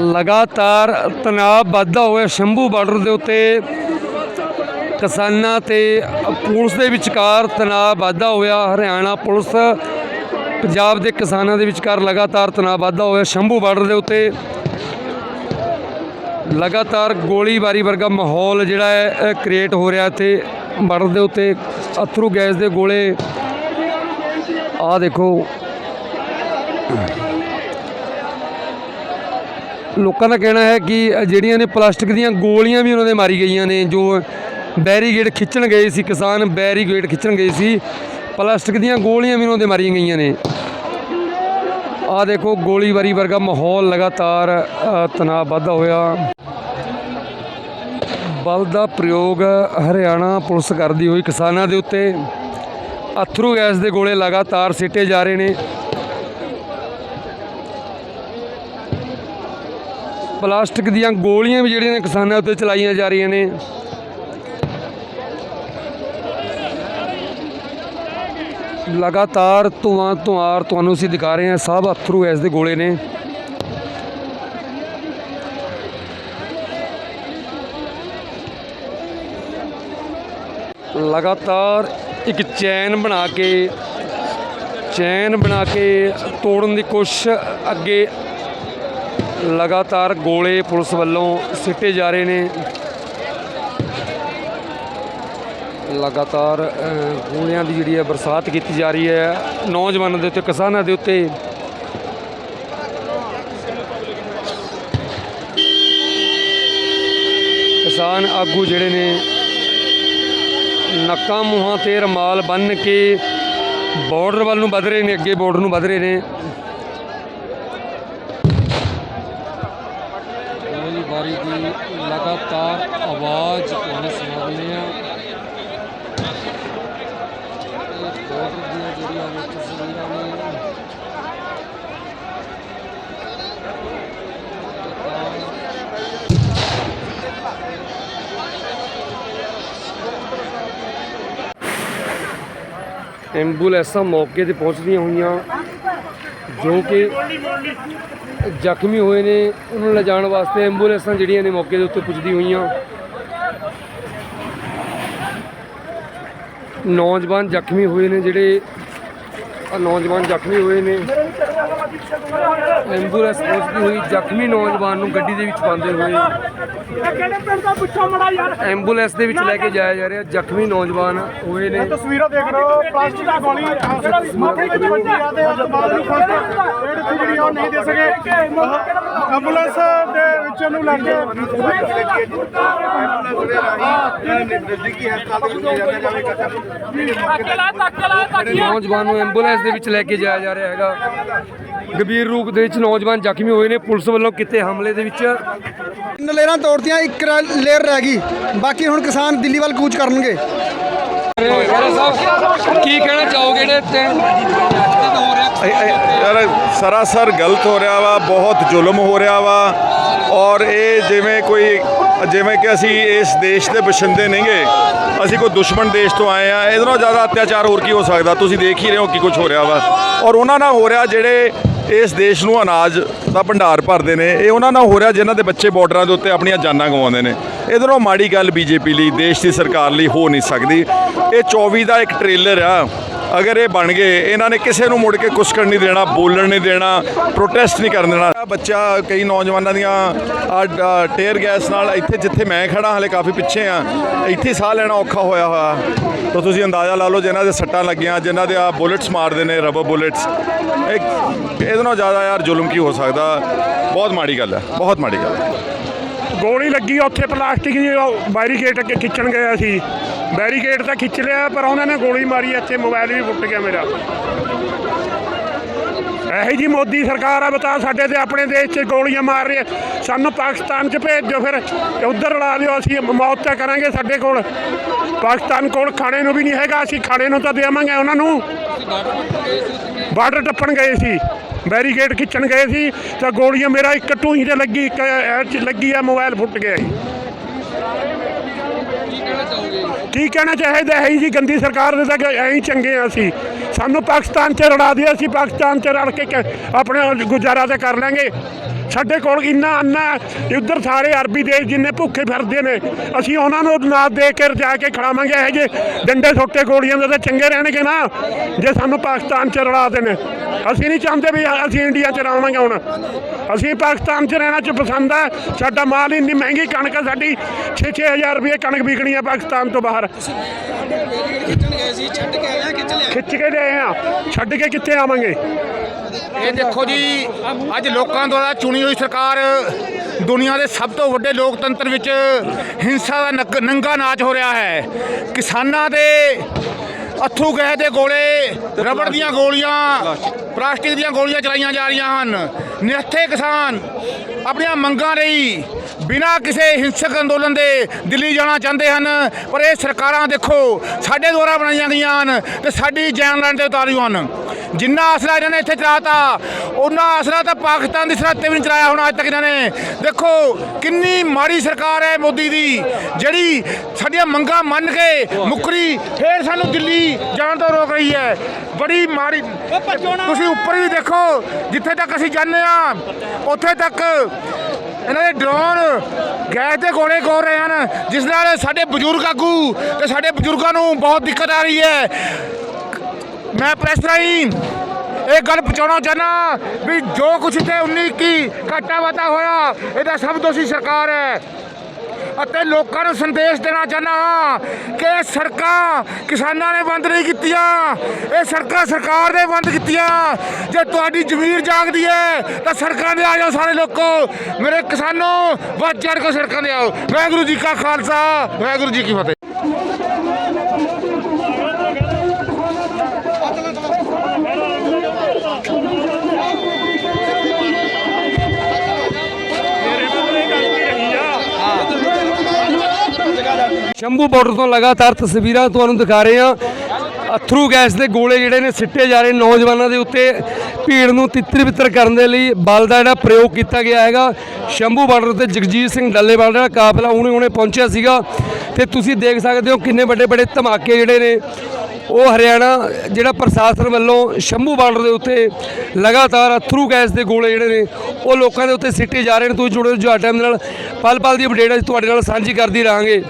ਲਗਾਤਾਰ ਤਣਾਅ ਵੱਧਦਾ ਹੋਇਆ ਸ਼ੰਭੂ ਬਾਰਡਰ ਦੇ ਉੱਤੇ ਕਿਸਾਨਾਂ ਤੇ ਪੁਲਿਸ ਦੇ ਵਿਚਕਾਰ ਤਣਾਅ ਵੱਧਦਾ ਹੋਇਆ, ਹਰਿਆਣਾ ਪੁਲਿਸ, ਪੰਜਾਬ ਦੇ ਕਿਸਾਨਾਂ ਦੇ ਵਿਚਕਾਰ ਲਗਾਤਾਰ ਤਣਾਅ ਵੱਧਦਾ ਹੋਇਆ ਸ਼ੰਭੂ ਬਾਰਡਰ ਦੇ ਉੱਤੇ। ਲਗਾਤਾਰ ਗੋਲੀਬਾਰੀ ਵਰਗਾ ਮਾਹੌਲ ਜਿਹੜਾ ਹੈ ਕ੍ਰੀਏਟ ਹੋ ਰਿਹਾ ਇੱਥੇ ਬਾਰਡਰ ਦੇ ਉੱਤੇ। ਅਥਰੂ ਗੈਸ ਦੇ ਗੋਲੇ। ਆ ਦੇਖੋ। ਲੋਕਾਂ ਦਾ ਕਹਿਣਾ ਹੈ ਕਿ ਜਿਹੜੀਆਂ ਨੇ ਪਲਾਸਟਿਕ ਦੀਆਂ ਗੋਲੀਆਂ ਵੀ ਉਹਨਾਂ ਦੇ ਮਾਰੀ ਗਈਆਂ ਨੇ, ਜੋ ਬੈਰੀਗੇਡ ਖਿੱਚਣ ਗਏ ਸੀ, ਕਿਸਾਨ ਬੈਰੀਗੇਡ ਖਿੱਚਣ ਗਏ ਸੀ, ਪਲਾਸਟਿਕ ਦੀਆਂ ਗੋਲੀਆਂ ਵੀ ਉਹਨਾਂ ਦੇ ਮਾਰੀਆਂ ਗਈਆਂ ਨੇ। ਆਹ ਦੇਖੋ, ਗੋਲੀਬਾਰੀ ਵਰਗਾ ਮਾਹੌਲ ਲਗਾਤਾਰ ਤਣਾਅ ਵੱਧਦਾ ਹੋਇਆ। ਬਲ ਦਾ ਪ੍ਰਯੋਗ ਹਰਿਆਣਾ ਪੁਲਿਸ ਕਰਦੀ ਹੋਈ ਕਿਸਾਨਾਂ ਦੇ ਉੱਤੇ। ਅਥਰੂ ਗੈਸ ਦੇ ਗੋਲੇ ਲਗਾਤਾਰ ਸਿੱਟੇ ਜਾ ਰਹੇ ਨੇ। ਪਲਾਸਟਿਕ ਦੀਆਂ ਗੋਲੀਆਂ ਵੀ ਜਿਹੜੀਆਂ ਨੇ ਕਿਸਾਨਾਂ ਉੱਤੇ ਚਲਾਈਆਂ ਜਾ ਰਹੀਆਂ ਨੇ। ਲਗਾਤਾਰ ਧੂਆਂ ਧੁਆਰ ਤੁਹਾਨੂੰ ਅਸੀਂ ਦਿਖਾ ਰਹੇ ਹਾਂ, ਸਭ ਅਥਰੂ ਗੈਸ ਦੇ ਗੋਲੇ ਨੇ। ਲਗਾਤਾਰ ਇੱਕ ਚੈਨ ਬਣਾ ਕੇ, ਚੈਨ ਬਣਾ ਕੇ ਤੋੜਨ ਦੀ ਕੋਸ਼ਿਸ਼ ਅੱਗੇ ਲਗਾਤਾਰ ਗੋਲੇ ਪੁਲਿਸ ਵੱਲੋਂ ਸਿੱਟੇ ਜਾ ਰਹੇ ਨੇ। ਲਗਾਤਾਰ ਗੋਲਿਆਂ ਦੀ ਜਿਹੜੀ ਹੈ ਬਰਸਾਤ ਕੀਤੀ ਜਾ ਰਹੀ ਹੈ। ਨੌਜਵਾਨਾਂ ਦੇ ਉੱਤੇ, ਕਿਸਾਨਾਂ ਦੇ ਉੱਤੇ। ਕਿਸਾਨ ਆਗੂ ਜਿਹੜੇ ਨੇ, ਨੱਕਾਂ ਮੂੰਹਾਂ ਤੇ ਰਮਾਲ ਬੰਨ ਕੇ ਬਾਰਡਰ ਵੱਲ ਨੂੰ ਵੱਧ ਰਹੇ ਨੇ, ਅੱਗੇ ਬਾਰਡਰ ਨੂੰ ਵੱਧ ਰਹੇ ਨੇ ਗੋਲੀਬਾਰੀ ਦੀ ਲਗਾਤਾਰ ਆਵਾਜ਼ ਤੁਹਾਨੂੰ ਸੁਣਾ ਰਹੇ ਹਾਂ ਜਿਹੜੀਆਂ ਨੇ ਤਸਵੀਰਾਂ ਨੇ ਐਂਬੂਲੈਂਸਾਂ ਮੌਕੇ ਤੇ ਪਹੁੰਚਦੀਆਂ ਹੋਈਆਂ, ਜੋ ਕਿ ਜ਼ਖਮੀ ਹੋਏ ਨੇ। ਉਹਨਾਂ ਨੂੰ ਲਿਜਾਣ ਵਾਸਤੇ ਐਂਬੂਲੈਂਸਾਂ ਜਿਹੜੀਆਂ ਨੇ ਮੌਕੇ ਦੇ ਉੱਤੇ ਪੁੱਜਦੀ ਹੋਈਆਂ। ਨੌਜਵਾਨ ਜ਼ਖਮੀ ਹੋਏ ਨੇ ਜਿਹੜੇ ਨੌਜਵਾਨ ਜ਼ਖਮੀ ਹੋਏ ਨੇ। ਐਂਬੂਲੈਂਸ ਪਹੁੰਚਦੀ ਹੋਈ ਜ਼ਖਮੀ ਨੌਜਵਾਨ ਨੂੰ ਗੱਡੀ ਦੇ ਵਿੱਚ ਪਾਉਂਦੇ ਹੋਏ ਇਹ ਕਿਹੜੇ ਪਿੰਡ ਦਾ ਪੁੱਛੋ ਮੜਾ ਯਾਰ? ਐਂਬੂਲੈਂਸ ਦੇ ਵਿੱਚ ਲੈ ਕੇ ਜਾਇਆ ਜਾ ਰਿਹਾ ਜ਼ਖਮੀ ਨੌਜਵਾਨ ਹੋਏ ਨੇ। ਤਸਵੀਰਾਂ ਦੇਖ ਰਹੇ ਹੋ ਪਲਾਸਟਿਕ ਦੀ ਗੋਲੀ ਮਾਥੇ ਵਿੱਚ ਵੱਜੀ? ਆ ਤੇ ਬਾਅਦ ਨੂੰ ਇੱਥੇ ਜਿਹੜੀ ਆ ਉਹ ਨਹੀਂ ਦੇ ਸਕੇ। ਐਂਬੂਲੈਂਸ ਦੇ ਵਿੱਚ ਉਹਨੂੰ ਲੈ ਕੇ ਨੌਜਵਾਨ ਨੂੰ ਐਂਬੂਲੈਂਸ ਦੇ ਵਿੱਚ ਲੈ ਕੇ ਜਾਇਆ ਜਾ ਰਿਹਾ ਹੈਗਾ। ਗੰਭੀਰ ਰੂਪ ਦੇ ਵਿੱਚ ਨੌਜਵਾਨ ਜ਼ਖਮੀ ਹੋਏ ਨੇ। ਪੁਲਿਸ ਵੱਲੋਂ ਕਿਤੇ ਹਮਲੇ ਦੇ ਵਿੱਚ ਤਿੰਨ ਲੇਅਰਾਂ ਤੋੜਤੀਆਂ ਇੱਕ ਲੇਅਰ ਰਹਿ ਗਈ। ਬਾਕੀ ਹੁਣ ਕਿਸਾਨ ਦਿੱਲੀ ਵੱਲ ਕੂਚ ਕਰਨਗੇ। ਕੀ ਕਹਿਣਾ ਚਾਹੋਗੇ ਜਿਹੜੇ ਯਾਰ ਸਰਾਸਰ ਗਲਤ ਹੋ ਰਿਹਾ ਵਾ ਬਹੁਤ ਜ਼ੁਲਮ ਹੋ ਰਿਹਾ ਵਾ। ਔਰ ਇਹ ਜਿਵੇਂ ਕੋਈ ਜਿਵੇਂ ਕਿ ਅਸੀਂ ਇਸ ਦੇਸ਼ ਦੇ ਬਸ਼ਿੰਦੇ ਨਹੀਂਗੇ। ਅਸੀਂ ਕੋਈ ਦੁਸ਼ਮਣ ਦੇਸ਼ ਤੋਂ ਆਏ ਆ ਇਹਦੇ ਨਾਲੋਂ ਜ਼ਿਆਦਾ ਅਤਿਆਚਾਰ ਹੋਰ ਕੀ ਹੋ ਸਕਦਾ? ਤੁਸੀਂ ਦੇਖ ਹੀ ਰਹੇ ਹੋ ਕੀ ਕੁਝ ਹੋ ਰਿਹਾ ਵਾ। ਔਰ ਉਹਨਾਂ ਨਾਲ ਹੋ ਰਿਹਾ ਜਿਹੜੇ ਇਸ ਦੇਸ਼ ਨੂੰ ਅਨਾਜ ਦਾ ਭੰਡਾਰ ਭਰਦੇ ਨੇ। ਇਹ ਉਹਨਾਂ ਨਾਲ ਹੋ ਰਿਹਾ ਜਿਨ੍ਹਾਂ ਦੇ ਬੱਚੇ ਬਾਰਡਰਾਂ ਦੇ ਉੱਤੇ ਆਪਣੀਆਂ ਜਾਨਾਂ ਗਵਾਉਂਦੇ ਨੇ। ਇਹਦੇ ਮਾੜੀ ਗੱਲ ਬੀਜੇਪੀ ਲਈ, ਦੇਸ਼ ਦੀ ਸਰਕਾਰ ਲਈ ਹੋ ਨਹੀਂ ਸਕਦੀ। ਇਹ 24 ਦਾ ਇੱਕ ਟ੍ਰੇਲਰ ਆ। ਅਗਰ ਇਹ ਬਣ ਗਏ, ਇਹਨਾਂ ਨੇ ਕਿਸੇ ਨੂੰ ਮੁੜ ਕੇ ਕੁਸਕਣ ਨਹੀਂ ਦੇਣਾ, ਬੋਲਣ ਨਹੀਂ ਦੇਣਾ ਪ੍ਰੋਟੈਸਟ ਨਹੀਂ ਕਰਨ ਦੇਣਾ। ਬੱਚਾ, ਕਈ ਨੌਜਵਾਨਾਂ ਦੀਆਂ ਆ ਟੇਅਰ ਗੈਸ ਨਾਲ ਇੱਥੇ ਜਿੱਥੇ ਮੈਂ ਖੜਾ ਹਲੇ ਕਾਫੀ ਪਿੱਛੇ ਆ ਇੱਥੇ ਸਾਹ ਲੈਣਾ ਔਖਾ ਹੋਇਆ ਹੋਇਆ। ਤਾਂ ਤੁਸੀਂ ਅੰਦਾਜ਼ਾ ਲਾ ਲਓ, ਜਿਨ੍ਹਾਂ ਦੇ ਸੱਟਾਂ ਲੱਗੀਆਂ, ਜਿਨ੍ਹਾਂ ਦੇ ਆ ਬੁllets ਮਾਰਦੇ ਨੇ ਰਬਰ ਬੁllets ਇਹ ਇਹਦੇ ਨਾਲੋਂ ਜ਼ਿਆਦਾ ਯਾਰ ਜ਼ੁਲਮ ਕੀ ਹੋ ਸਕਦਾ? ਬਹੁਤ ਮਾੜੀ ਗੱਲ ਹੈ, ਬਹੁਤ ਮਾੜੀ ਗੱਲ ਹੈ। ਗੋਲੀ ਲੱਗੀ ਉੱਥੇ, ਪਲਾਸਟਿਕ ਦੀ ਬੈਰੀਕੇਡ ਅੱਗੇ ਖਿੱਚਣ ਗਿਆ ਸੀ ਬੈਰੀਕੇਡ ਤਾਂ ਖਿੱਚ ਲਿਆ, ਪਰ ਉਹਨਾਂ ਨੇ ਗੋਲੀ ਮਾਰੀ, ਇੱਥੇ ਮੋਬਾਈਲ ਵੀ ਫੁੱਟ ਗਿਆ ਮੇਰਾ। ਇਹੀ ਜੀ ਮੋਦੀ ਸਰਕਾਰ ਆ, ਬਤਾ ਸਾਡੇ ਤੇ ਆਪਣੇ ਦੇਸ਼ 'ਚ ਗੋਲੀਆਂ ਮਾਰ ਰਹੀ ਹੈ। ਸਾਨੂੰ ਪਾਕਿਸਤਾਨ 'ਚ ਭੇਜ ਦਿਓ ਫਿਰ ਉਧਰ ਲੜਾ ਦਿਓ, ਅਸੀਂ ਮੌਤ ਤਾਂ ਕਰਾਂਗੇ ਸਾਡੇ ਕੋਲ। ਪਾਕਿਸਤਾਨ ਕੋਲ ਖਾਣੇ ਨੂੰ ਵੀ ਨਹੀਂ ਹੈਗਾ, ਅਸੀਂ ਖਾਣੇ ਨੂੰ ਤਾਂ ਦੇਵਾਂਗੇ ਉਹਨਾਂ ਨੂੰ। ਬਾਰਡਰ ਟੱਪਣ ਗਏ ਸੀ, ਬੈਰੀਕੇਡ ਖਿੱਚਣ ਗਏ ਸੀ, ਤਾਂ ਗੋਲੀਆਂ ਮੇਰਾ ਇੱਕ ਟੂਹੀ ਤੇ ਲੱਗੀ, ਇੱਕ ਐ 'ਚ ਲੱਗੀ ਆ, ਮੋਬਾਈਲ ਫੁੱਟ ਗਿਆ ਜੀ। ਕੀ ਕਹਿਣਾ ਚਾਹੀਦਾ? ਹੈ ਜੀ ਗੰਦੀ ਸਰਕਾਰ ਦੇ ਤਾਂ ਐਂ ਹੀ ਚੰਗੇ ਆ ਅਸੀਂ। ਸਾਨੂੰ ਪਾਕਿਸਤਾਨ 'ਚ ਰੜਾ ਦਿਆ ਅਸੀਂ ਪਾਕਿਸਤਾਨ 'ਚ ਰਲ ਕੇ ਕ- ਆਪਣੇ ਗੁਜ਼ਾਰਾ ਤੇ ਕਰ ਲਾਂਗੇ। ਸਾਡੇ ਕੋਲ ਇੰਨਾ ਅੰਨਾ ਇੱਧਰ ਸਾਰੇ ਅਰਬੀ ਦੇਸ਼ ਜਿੰਨੇ ਭੁੱਖੇ ਫਿਰਦੇ ਨੇ ਅਸੀਂ ਉਹਨਾਂ ਨੂੰ ਨਾ ਦੇ ਕੇ ਰਜਾ ਕੇ ਖੜਾਵਾਂਗੇ ਇਹ ਜੇ ਡੰਡੇ ਛੋਟੇ ਗੋਲੀਆਂ ਦੇ ਤਾਂ ਚੰਗੇ ਰਹਿਣਗੇ ਨਾ ਜੇ ਸਾਨੂੰ ਪਾਕਿਸਤਾਨ ਚ ਰਲਾ ਦੇਣ। ਅਸੀਂ ਨਹੀਂ ਚਾਹੁੰਦੇ ਵੀ ਅਸੀਂ ਇੰਡੀਆ ਚ ਰਹਾਂਗੇ ਹੁਣ। ਅਸੀਂ ਪਾਕਿਸਤਾਨ ਚ ਰਹਿਣਾ ਚ ਪਸੰਦ ਹੈ ਸਾਡਾ ਮਾਲ ਇੰਨੀ ਮਹਿੰਗੀ ਕਣਕ ਹੈ ਸਾਡੀ 6-6000 ਰੁਪਏ ਕਣਕ ਵਿਕਣੀ ਹੈ ਪਾਕਿਸਤਾਨ ਤੋਂ ਬਾਹਰ। ਖਿੱਚ ਕੇ ਲਿਆਏ ਆ ਛੱਡ ਕੇ ਕਿੱਥੇ ਆਵਾਂਗੇ? ਇਹ ਦੇਖੋ ਜੀ, ਅੱਜ ਲੋਕਾਂ ਦੁਆਰਾ ਚੁਣੀ ਹੋਈ ਸਰਕਾਰ ਦੁਨੀਆ ਦੇ ਸਭ ਤੋਂ ਵੱਡੇ ਲੋਕਤੰਤਰ ਵਿੱਚ ਹਿੰਸਾ ਦਾ ਨਕ- ਨੰਗਾ ਨਾਚ ਹੋ ਰਿਹਾ ਹੈ। ਕਿਸਾਨਾਂ ਦੇ ਅਥਰੂ ਗੈਸ ਦੇ ਗੋਲੇ, ਰਬੜ ਦੀਆਂ ਗੋਲੀਆਂ, ਪਲਾਸਟਿਕ ਦੀਆਂ ਗੋਲੀਆਂ ਚਲਾਈਆਂ ਜਾ ਰਹੀਆਂ ਹਨ। ਨਿਹੱਥੇ ਕਿਸਾਨ ਆਪਣੀਆਂ ਮੰਗਾਂ ਲਈ ਬਿਨਾਂ ਕਿਸੇ ਹਿੰਸਕ ਅੰਦੋਲਨ ਦੇ ਦਿੱਲੀ ਜਾਣਾ ਚਾਹੁੰਦੇ ਹਨ। ਪਰ ਇਹ ਸਰਕਾਰਾਂ ਦੇਖੋ, ਸਾਡੇ ਦੁਆਰਾ ਬਣਾਈਆਂ ਗਈਆਂ ਹਨ ਤੇ ਸਾਡੀ ਜੈਨ ਲੈਣ ਤੇ ਉਤਾਰੀਆਂ ਹਨ। ਜਿੰਨਾ ਆਸਰਾ ਇਹਨਾਂ ਨੇ ਇੱਥੇ ਚਲਾਤਾ ਉਹਨਾਂ ਆਸਰਾ ਤਾਂ ਪਾਕਿਸਤਾਨ ਦੀ ਸਰਹੱਦ ਤੇ ਵੀ ਨਹੀਂ ਚਲਾਇਆ ਹੁਣ ਅੱਜ ਤੱਕ ਇਹਨਾਂ ਨੇ। ਦੇਖੋ, ਕਿੰਨੀ ਮਾੜੀ ਸਰਕਾਰ ਹੈ ਮੋਦੀ ਦੀ, ਜਿਹੜੀ ਸਾਡੀਆਂ ਮੰਗਾਂ ਮੰਨ ਕੇ ਮੁਕਰੀ, ਫੇਰ ਸਾਨੂੰ ਦਿੱਲੀ ਜਾਣ ਤੋਂ ਰੋਕ ਰਹੀ ਹੈ। ਬੜੀ ਮਾੜੀ, ਤੁਸੀਂ ਉੱਪਰ ਵੀ ਦੇਖੋ, ਜਿੱਥੇ ਤੱਕ ਅਸੀਂ ਜਾਂਦੇ ਆ ਉੱਥੇ ਤੱਕ ਇਹਨਾਂ ਦੇ ਡਰੋਨ ਗੈਸ ਦੇ ਗੋਲੇ ਖੋਰ ਰਹੇ ਹਨ, ਜਿਸ ਨਾਲ ਸਾਡੇ ਬਜ਼ੁਰਗ ਆਗੂ ਤੇ ਸਾਡੇ ਬਜ਼ੁਰਗਾਂ ਨੂੰ ਬਹੁਤ ਦਿੱਕਤ ਆ ਰਹੀ ਹੈ। ਮੈਂ ਪ੍ਰੈਸ ਰਾਹੀਂ ਇਹ ਗੱਲ ਪਹੁੰਚਾਉਣਾ ਚਾਹਨਾ ਵੀ ਜੋ ਕੁਛ ਤੇ 19 ਕੀ ਘਾਟਾ ਵਾਟਾ ਹੋਇਆ, ਇਹਦਾ ਸਭ ਦੋਸ਼ੀ ਸਰਕਾਰ ਹੈ। ਅਤੇ ਲੋਕਾਂ ਨੂੰ ਸੰਦੇਸ਼ ਦੇਣਾ ਚਾਹਨਾ ਹਾਂ ਕਿ ਇਹ ਸੜਕਾਂ ਕਿਸਾਨਾਂ ਨੇ ਬੰਦ ਨਹੀਂ ਕੀਤੀਆਂ। ਇਹ ਸੜਕਾਂ ਸਰਕਾਰ ਨੇ ਬੰਦ ਕੀਤੀਆਂ। ਜੇ ਤੁਹਾਡੀ ਜ਼ਮੀਰ ਜਾਗਦੀ ਹੈ, ਤਾਂ ਸੜਕਾਂ ਦੇ ਆ ਜਾਓ ਸਾਰੇ ਲੋਕੋ। ਮੇਰੇ ਕਿਸਾਨੋ, ਵੱਧ ਚੜ ਕੇ ਸੜਕਾਂ ਦੇ ਆਓ। ਵਾਹਿਗੁਰੂ ਜੀ ਕਾ ਖਾਲਸਾ, ਵਾਹਿਗੁਰੂ ਜੀ ਕੀ ਫਤਿਹ। ਸ਼ੰਭੂ ਬਾਰਡਰ ਤੋਂ ਲਗਾਤਾਰ ਤਸਵੀਰਾਂ ਤੁਹਾਨੂੰ ਦਿਖਾ ਰਹੇ ਹਾਂ। ਅਥਰੂ ਗੈਸ ਦੇ ਗੋਲੇ ਜਿਹੜੇ ਨੇ ਸਿੱਟੇ ਜਾ ਰਹੇ ਨੌਜਵਾਨਾਂ ਦੇ ਉੱਤੇ। ਭੀੜ ਨੂੰ ਤਿੱਤਰ ਬਿੱਤਰ ਕਰਨ ਦੇ ਲਈ ਬਲ ਦਾ ਜਿਹੜਾ ਪ੍ਰਯੋਗ ਕੀਤਾ ਗਿਆ ਹੈਗਾ। ਸ਼ੰਭੂ ਬਾਰਡਰ ਤੇ ਜਗਜੀਤ ਸਿੰਘ ਡੱਲੇਵਾਲ ਦਾ ਕਾਫਲਾ ਹੁਣੇ ਹੁਣੇ ਪਹੁੰਚਿਆ ਸੀਗਾ। ਤੇ ਤੁਸੀਂ ਦੇਖ ਸਕਦੇ ਹੋ ਕਿੰਨੇ ਵੱਡੇ ਵੱਡੇ ਧਮਾਕੇ ਜਿਹੜੇ ਨੇ। ਉਹ ਹਰਿਆਣਾ ਜਿਹੜਾ ਪ੍ਰਸ਼ਾਸਨ ਵੱਲੋਂ ਸ਼ੰਭੂ ਬਾਰਡਰ ਦੇ ਉੱਤੇ ਲਗਾਤਾਰ ਅਥਰੂ ਗੈਸ ਦੇ ਗੋਲੇ ਜਿਹੜੇ ਨੇ, ਉਹ ਲੋਕਾਂ ਦੇ ਉੱਤੇ ਸਿੱਟੇ ਜਾ ਰਹੇ ਨੇ। ਤੁਸੀਂ ਜੁੜੇ ਹੋ ਜੁਆ ਟਾਈਮ ਦੇ ਨਾਲ। ਪਲ ਪਲ ਦੀ ਅਪਡੇਟ ਅਸੀਂ ਤੁਹਾਡੇ ਨਾਲ ਸਾਂਝੀ ਕਰਦੀ ਰਹਾਂਗੇ।